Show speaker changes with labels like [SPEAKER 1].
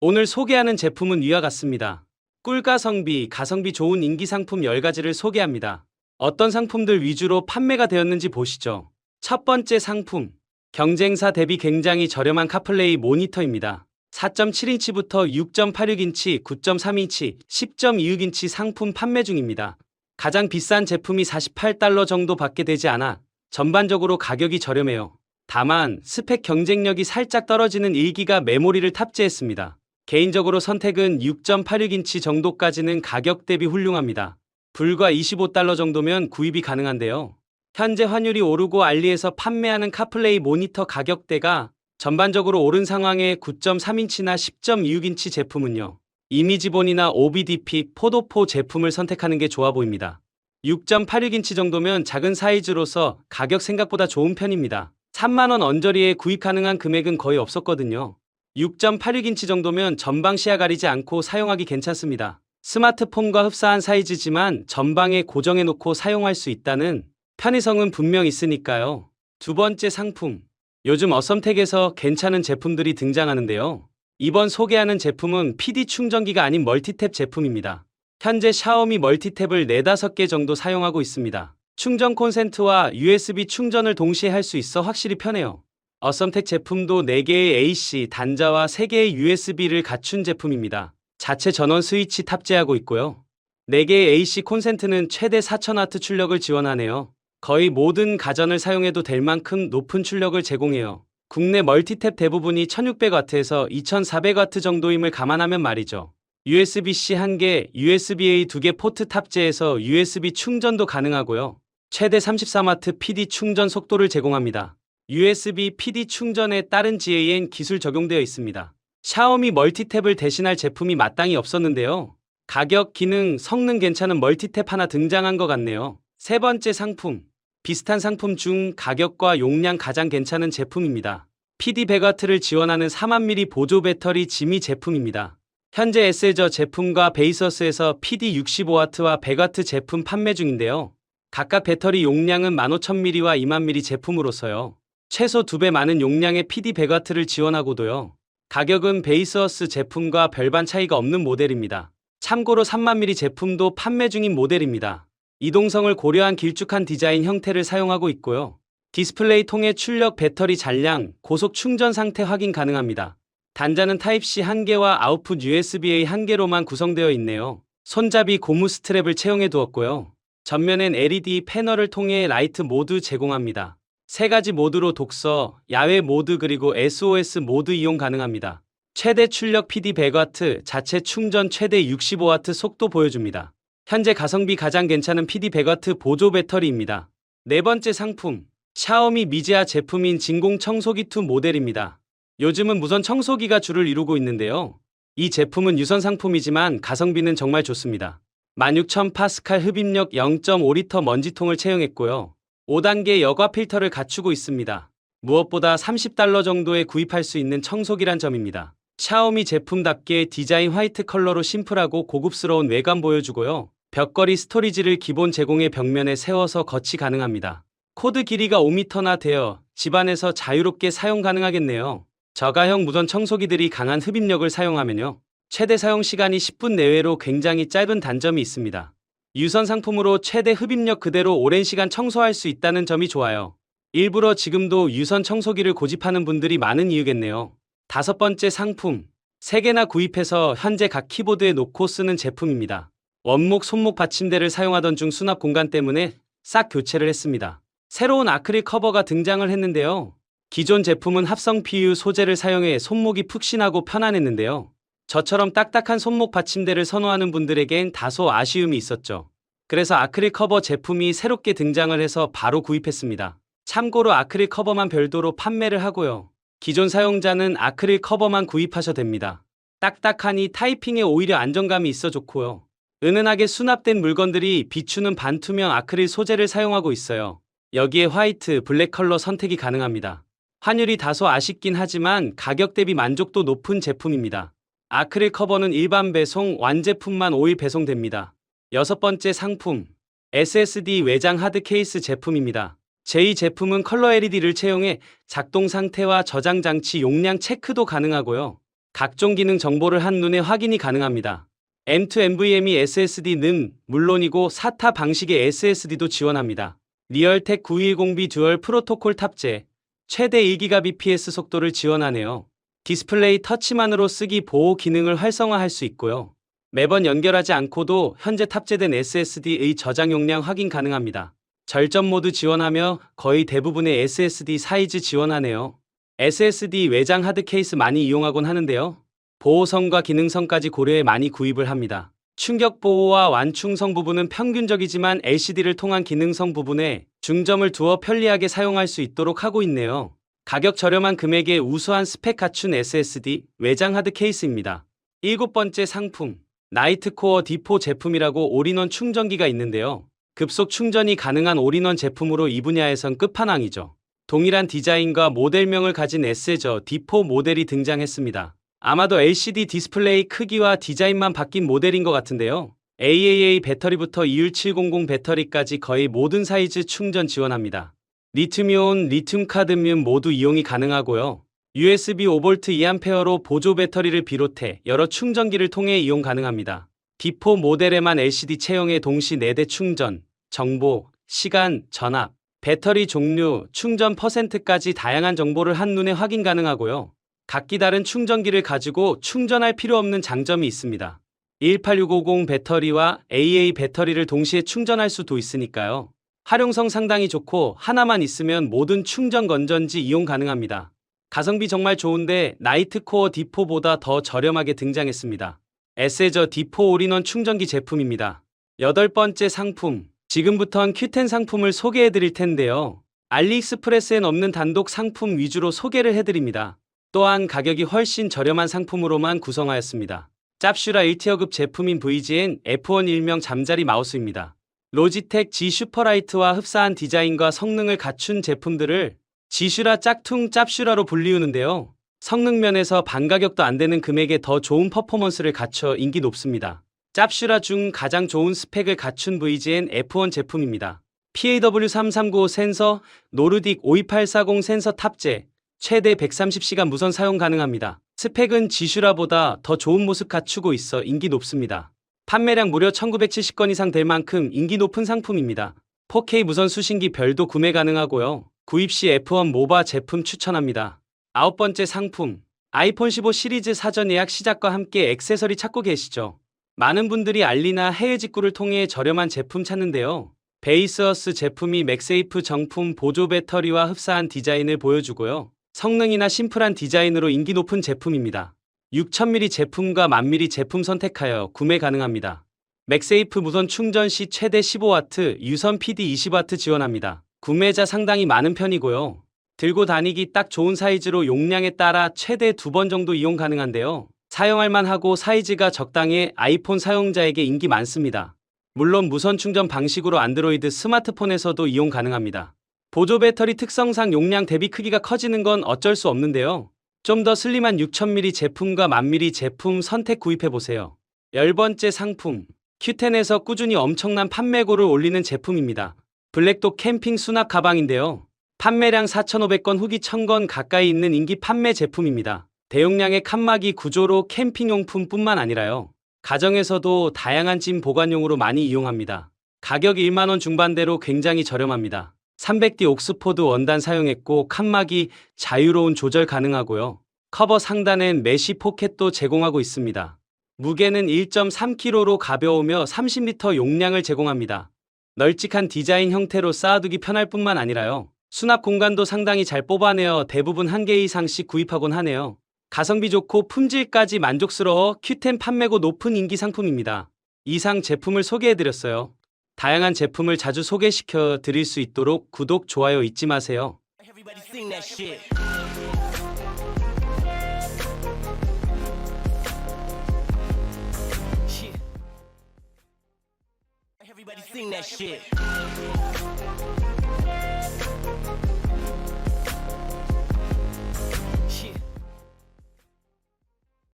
[SPEAKER 1] 오늘 소개하는 제품은 위와 같습니다. 꿀가성비, 가성비 좋은 인기 상품 10가지를 소개합니다. 어떤 상품들 위주로 판매가 되었는지 보시죠. 첫 번째 상품. 경쟁사 대비 굉장히 저렴한 카플레이 모니터입니다. 4.7인치부터 6.86인치, 9.3인치, 10.26인치 상품 판매 중입니다. 가장 비싼 제품이 48달러 정도 받게 되지 않아 전반적으로 가격이 저렴해요. 다만 스펙 경쟁력이 살짝 떨어지는 1기가 메모리를 탑재했습니다. 개인적으로 선택은 6.86인치 정도까지는 가격 대비 훌륭합니다. 불과 25달러 정도면 구입이 가능한데요. 현재 환율이 오르고 알리에서 판매하는 카플레이 모니터 가격대가 전반적으로 오른 상황에 9.3인치나 10.26인치 제품은요. 이미지본이나 OBDP, 포도포 제품을 선택하는 게 좋아 보입니다. 6.86인치 정도면 작은 사이즈로서 가격 생각보다 좋은 편입니다. 3만원 언저리에 구입 가능한 금액은 거의 없었거든요. 6.86인치 정도면 전방 시야 가리지 않고 사용하기 괜찮습니다. 스마트폰과 흡사한 사이즈지만 전방에 고정해 놓고 사용할 수 있다는 편의성은 분명 있으니까요. 두 번째 상품. 요즘 어썸택에서 괜찮은 제품들이 등장하는데요. 이번 소개하는 제품은 PD 충전기가 아닌 멀티탭 제품입니다. 현재 샤오미 멀티탭을 4, 5개 정도 사용하고 있습니다. 충전 콘센트와 USB 충전을 동시에 할 수 있어 확실히 편해요. 어썸택 제품도 4개의 AC 단자와 3개의 USB를 갖춘 제품입니다. 자체 전원 스위치 탑재하고 있고요. 4개의 AC 콘센트는 최대 4000W 출력을 지원하네요. 거의 모든 가전을 사용해도 될 만큼 높은 출력을 제공해요. 국내 멀티탭 대부분이 1600W에서 2400W 정도임을 감안하면 말이죠. USB-C 1개, USB-A 2개 포트 탑재해서 USB 충전도 가능하고요. 최대 33W PD 충전 속도를 제공합니다. USB PD 충전에 따른 GAN 기술 적용되어 있습니다. 샤오미 멀티탭을 대신할 제품이 마땅히 없었는데요. 가격, 기능, 성능 괜찮은 멀티탭 하나 등장한 것 같네요. 세 번째 상품. 비슷한 상품 중 가격과 용량 가장 괜찮은 제품입니다. PD 100W를 지원하는 4만 mAh 보조 배터리 지미 제품입니다. 현재 에세저 제품과 베이서스에서 PD 65W와 100W 제품 판매 중인데요. 각각 배터리 용량은 15,000mAh와 20,000mAh 제품으로서요. 최소 2배 많은 용량의 PD 100W를 지원하고도요. 가격은 베이서스 제품과 별반 차이가 없는 모델입니다. 참고로 3만mAh 제품도 판매 중인 모델입니다. 이동성을 고려한 길쭉한 디자인 형태를 사용하고 있고요. 디스플레이 통해 출력 배터리 잔량, 고속 충전 상태 확인 가능합니다. 단자는 타입C 1개와 아웃풋 USB-A 1개로만 구성되어 있네요. 손잡이 고무 스트랩을 채용해 두었고요. 전면엔 LED 패널을 통해 라이트 모드 제공합니다. 세 가지 모드로 독서, 야외 모드 그리고 SOS 모드 이용 가능합니다. 최대 출력 PD 100W, 자체 충전 최대 65W 속도 보여줍니다. 현재 가성비 가장 괜찮은 PD 100W 보조 배터리입니다. 네 번째 상품, 샤오미 미지아 제품인 진공 청소기 2 모델입니다. 요즘은 무선 청소기가 주를 이루고 있는데요. 이 제품은 유선 상품이지만 가성비는 정말 좋습니다. 16,000 파스칼 흡입력 0.5리터 먼지통을 채용했고요. 5단계 여과 필터를 갖추고 있습니다. 무엇보다 30달러 정도에 구입할 수 있는 청소기란 점입니다. 샤오미 제품답게 디자인 화이트 컬러로 심플하고 고급스러운 외관 보여주고요. 벽걸이 스토리지를 기본 제공해 벽면에 세워서 거치 가능합니다. 코드 길이가 5m나 되어 집안에서 자유롭게 사용 가능하겠네요. 저가형 무선 청소기들이 강한 흡입력을 사용하면요. 최대 사용 시간이 10분 내외로 굉장히 짧은 단점이 있습니다. 유선 상품으로 최대 흡입력 그대로 오랜 시간 청소할 수 있다는 점이 좋아요. 일부러 지금도 유선 청소기를 고집하는 분들이 많은 이유겠네요. 다섯 번째 상품. 3개나 구입해서 현재 각 키보드에 놓고 쓰는 제품입니다. 원목 손목 받침대를 사용하던 중 수납 공간 때문에 싹 교체를 했습니다. 새로운 아크릴 커버가 등장을 했는데요. 기존 제품은 합성 PU 소재를 사용해 손목이 푹신하고 편안했는데요. 저처럼 딱딱한 손목 받침대를 선호하는 분들에겐 다소 아쉬움이 있었죠. 그래서 아크릴 커버 제품이 새롭게 등장을 해서 바로 구입했습니다. 참고로 아크릴 커버만 별도로 판매를 하고요. 기존 사용자는 아크릴 커버만 구입하셔도 됩니다. 딱딱하니 타이핑에 오히려 안정감이 있어 좋고요. 은은하게 수납된 물건들이 비추는 반투명 아크릴 소재를 사용하고 있어요. 여기에 화이트, 블랙 컬러 선택이 가능합니다. 환율이 다소 아쉽긴 하지만 가격 대비 만족도 높은 제품입니다. 아크릴 커버는 일반 배송, 완제품만 5일 배송됩니다. 여섯 번째 상품. SSD 외장 하드 케이스 제품입니다. 제2 제품은 컬러 LED를 채용해 작동 상태와 저장 장치 용량 체크도 가능하고요. 각종 기능 정보를 한눈에 확인이 가능합니다. M2 NVMe SSD는 물론이고 SATA 방식의 SSD도 지원합니다. 리얼텍 910B 듀얼 프로토콜 탑재, 최대 1GBps 속도를 지원하네요. 디스플레이 터치만으로 쓰기 보호 기능을 활성화할 수 있고요. 매번 연결하지 않고도 현재 탑재된 SSD의 저장 용량 확인 가능합니다. 절전 모드 지원하며 거의 대부분의 SSD 사이즈 지원하네요. SSD 외장 하드 케이스 많이 이용하곤 하는데요. 보호성과 기능성까지 고려해 많이 구입을 합니다. 충격 보호와 완충성 부분은 평균적이지만 LCD를 통한 기능성 부분에 중점을 두어 편리하게 사용할 수 있도록 하고 있네요. 가격 저렴한 금액에 우수한 스펙 갖춘 SSD 외장 하드 케이스입니다. 일곱 번째 상품 나이트코어 D4 제품이라고 올인원 충전기가 있는데요. 급속 충전이 가능한 올인원 제품으로 이 분야에선 끝판왕이죠. 동일한 디자인과 모델명을 가진 S저 D4 모델이 등장했습니다. 아마도 LCD 디스플레이 크기와 디자인만 바뀐 모델인 것 같은데요. AAA 배터리부터 21700 배터리까지 거의 모든 사이즈 충전 지원합니다. 리튬이온, 리튬 카드뮴 모두 이용이 가능하고요. USB 5V 2A로 보조 배터리를 비롯해 여러 충전기를 통해 이용 가능합니다. D4 모델에만 LCD 체형의 동시 4대 충전, 정보, 시간, 전압, 배터리 종류, 충전 퍼센트까지 다양한 정보를 한눈에 확인 가능하고요. 각기 다른 충전기를 가지고 충전할 필요 없는 장점이 있습니다. 18650 배터리와 AA 배터리를 동시에 충전할 수도 있으니까요. 활용성 상당히 좋고 하나만 있으면 모든 충전 건전지 이용 가능합니다. 가성비 정말 좋은데 나이트코어 D4보다 더 저렴하게 등장했습니다. 에세저 D4 올인원 충전기 제품입니다. 여덟 번째 상품. 지금부턴 Q10 상품을 소개해 드릴 텐데요. 알리익스프레스엔 없는 단독 상품 위주로 소개를 해드립니다. 또한 가격이 훨씬 저렴한 상품으로만 구성하였습니다. 짭슈라 1티어급 제품인 VGN F1 일명 잠자리 마우스입니다. 로지텍 G 슈퍼라이트와 흡사한 디자인과 성능을 갖춘 제품들을 지슈라 짝퉁 짭슈라로 불리우는데요. 성능 면에서 반가격도 안 되는 금액에 더 좋은 퍼포먼스를 갖춰 인기 높습니다. 짭슈라 중 가장 좋은 스펙을 갖춘 VGN F1 제품입니다. PAW339 센서, 노르딕 52840 센서 탑재, 최대 130시간 무선 사용 가능합니다. 스펙은 지슈라보다 더 좋은 모습 갖추고 있어 인기 높습니다. 판매량 무려 1970건 이상 될 만큼 인기 높은 상품입니다. 4K 무선 수신기 별도 구매 가능하고요. 구입 시 F1 모바 제품 추천합니다. 아홉 번째 상품. 아이폰 15 시리즈 사전 예약 시작과 함께 액세서리 찾고 계시죠? 많은 분들이 알리나 해외 직구를 통해 저렴한 제품 찾는데요. 베이스어스 제품이 맥세이프 정품 보조 배터리와 흡사한 디자인을 보여주고요. 성능이나 심플한 디자인으로 인기 높은 제품입니다. 6000mAh 제품과 1000mAh 제품 선택하여 구매 가능합니다. 맥세이프 무선 충전 시 최대 15W, 유선 PD 20W 지원합니다. 구매자 상당히 많은 편이고요. 들고 다니기 딱 좋은 사이즈로 용량에 따라 최대 두 번 정도 이용 가능한데요. 사용할 만하고 사이즈가 적당해 아이폰 사용자에게 인기 많습니다. 물론 무선 충전 방식으로 안드로이드 스마트폰에서도 이용 가능합니다. 보조 배터리 특성상 용량 대비 크기가 커지는 건 어쩔 수 없는데요. 좀 더 슬림한 6000mAh 제품과 1000mAh 제품 선택 구입해 보세요. 열 번째 상품. Q10에서 꾸준히 엄청난 판매고를 올리는 제품입니다. 블랙독 캠핑 수납 가방인데요. 판매량 4,500건 후기 1,000건 가까이 있는 인기 판매 제품입니다. 대용량의 칸막이 구조로 캠핑용품뿐만 아니라요. 가정에서도 다양한 짐 보관용으로 많이 이용합니다. 가격이 1만원 중반대로 굉장히 저렴합니다. 300D 옥스포드 원단 사용했고 칸막이 자유로운 조절 가능하고요. 커버 상단엔 메쉬 포켓도 제공하고 있습니다. 무게는 1.3kg로 가벼우며 30리터 용량을 제공합니다. 널찍한 디자인 형태로 쌓아두기 편할 뿐만 아니라요. 수납 공간도 상당히 잘 뽑아내어 대부분 한 개 이상씩 구입하곤 하네요. 가성비 좋고 품질까지 만족스러워 Q10 판매고 높은 인기 상품입니다. 이상 제품을 소개해드렸어요. 다양한 제품을 자주 소개시켜 드릴 수 있도록 구독, 좋아요 잊지 마세요.
[SPEAKER 2] Everybody sing that shit.